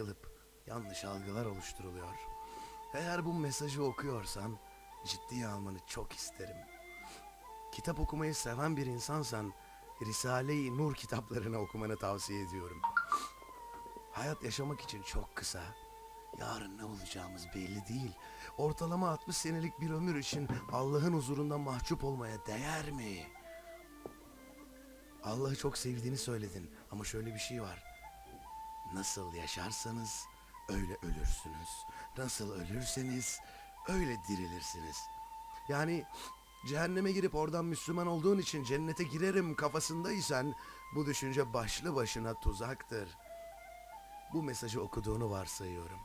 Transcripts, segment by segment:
takılıp yanlış algılar oluşturuluyor. Eğer bu mesajı okuyorsan ciddiye almanı çok isterim. Kitap okumayı seven bir insansan Risale-i Nur kitaplarını okumanı tavsiye ediyorum. Hayat yaşamak için çok kısa. Yarın ne olacağımız belli değil. Ortalama 60 senelik bir ömür için Allah'ın huzurunda mahcup olmaya değer mi? Allah'ı çok sevdiğini söyledin ama şöyle bir şey var. Nasıl yaşarsanız öyle ölürsünüz. Nasıl ölürseniz öyle dirilirsiniz. Yani cehenneme girip oradan Müslüman olduğun için cennete girerim kafasındaysan bu düşünce başlı başına tuzaktır. Bu mesajı okuduğunu varsayıyorum.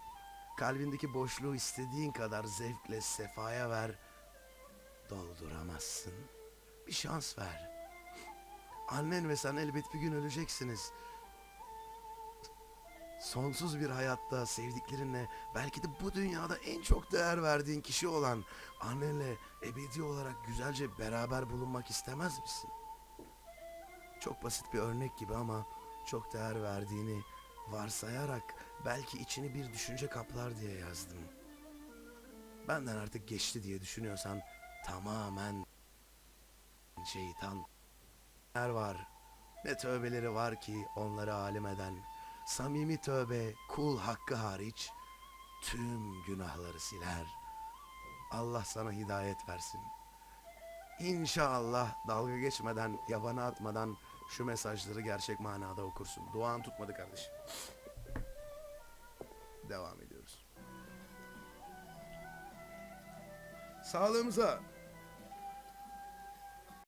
Kalbindeki boşluğu istediğin kadar zevkle sefaya ver. Dolduramazsın. Bir şans ver. Annen ve sen elbet bir gün öleceksiniz. Sonsuz bir hayatta sevdiklerinle belki de bu dünyada en çok değer verdiğin kişi olan annenle ebedi olarak güzelce beraber bulunmak istemez misin? Çok basit bir örnek gibi ama çok değer verdiğini varsayarak belki içini bir düşünce kaplar diye yazdım. Benden artık geçti diye düşünüyorsan tamamen şeytan var. Ne tövbeleri var ki onları alim eden. Samimi tövbe kul hakkı hariç tüm günahları siler. Allah sana hidayet versin. İnşallah dalga geçmeden, yabana atmadan şu mesajları gerçek manada okursun. Duan tutmadı kardeşim. Devam ediyoruz. Sağlığımıza.